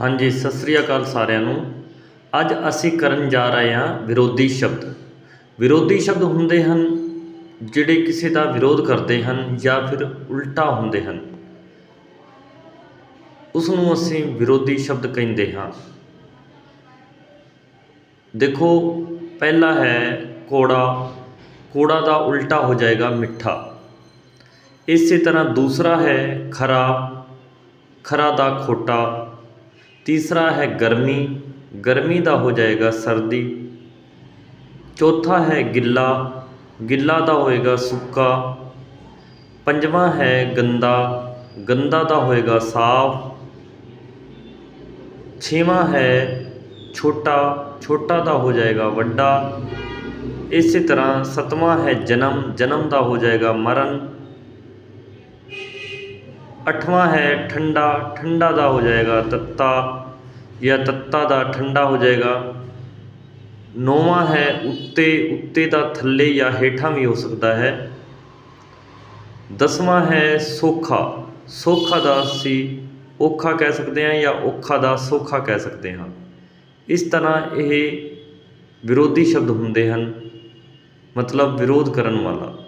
ਹਾਂਜੀ, ਸਤਿ ਸ੍ਰੀ ਅਕਾਲ ਸਾਰਿਆਂ ਨੂੰ। ਅੱਜ ਅਸੀਂ ਕਰਨ ਜਾ ਰਹੇ ਹਾਂ ਵਿਰੋਧੀ ਸ਼ਬਦ। ਵਿਰੋਧੀ ਸ਼ਬਦ ਹੁੰਦੇ ਹਨ ਜਿਹੜੇ ਕਿਸੇ ਦਾ ਵਿਰੋਧ ਕਰਦੇ ਹਨ ਜਾਂ ਫਿਰ ਉਲਟਾ ਹੁੰਦੇ ਹਨ। ਉਸ ਨੂੰ ਅਸੀਂ ਵਿਰੋਧੀ ਸ਼ਬਦ ਕਹਿੰਦੇ ਹਾਂ। ਦੇਖੋ, ਪਹਿਲਾ ਹੈ ਕੋੜਾ। ਕੋੜਾ ਦਾ ਉਲਟਾ ਹੋ ਜਾਏਗਾ ਮਿੱਠਾ। ਇਸੇ ਤਰ੍ਹਾਂ ਦੂਸਰਾ ਹੈ ਖਰਾ। ਖਰਾ ਦਾ ਖੋਟਾ। ਤੀਸਰਾ ਹੈ ਗਰਮੀ ਗਰਮੀ ਦਾ ਹੋ ਜਾਏਗਾ ਸਰਦੀ ਚੌਥਾ ਹੈ ਗਿੱਲਾ ਗਿੱਲਾ ਦਾ ਹੋਏਗਾ ਸੁੱਕਾ ਪੰਜਵਾਂ ਹੈ ਗੰਦਾ ਗੰਦਾ ਦਾ ਹੋਏਗਾ ਸਾਫ਼ ਛੇਵਾਂ ਹੈ ਛੋਟਾ ਛੋਟਾ ਦਾ ਹੋ ਜਾਏਗਾ ਵੱਡਾ ਇਸੇ ਤਰ੍ਹਾਂ ਸਤਵਾਂ ਹੈ ਜਨਮ ਜਨਮ ਦਾ ਹੋ ਜਾਏਗਾ ਮਰਨ ਅੱਠਵਾਂ ਹੈ, ਠੰਡਾ ਠੰਡਾ ਦਾ ਹੋ ਜਾਏਗਾ ਤੱਤਾ, ਜਾਂ ਤੱਤਾ ਦਾ ਠੰਡਾ ਹੋ ਜਾਏਗਾ। ਨੌਵਾਂ ਹੈ, ਉੱਤੇ ਉੱਤੇ ਦਾ ਥੱਲੇ ਜਾਂ ਹੇਠਾਂ ਵੀ ਹੋ ਸਕਦਾ ਹੈ। ਦਸਵਾਂ ਹੈ, ਸੋਖਾ। ਸੋਖਾ ਦਾ ਅਸੀਂ ਔਖਾ ਕਹਿ ਸਕਦੇ ਹਾਂ ਜਾਂ ਔਖਾ ਦਾ ਸੌਖਾ ਕਹਿ ਸਕਦੇ ਹਾਂ। ਇਸ ਤਰ੍ਹਾਂ ਇਹ ਵਿਰੋਧੀ ਸ਼ਬਦ ਹੁੰਦੇ ਹਨ, ਮਤਲਬ ਵਿਰੋਧ ਕਰਨ ਵਾਲਾ।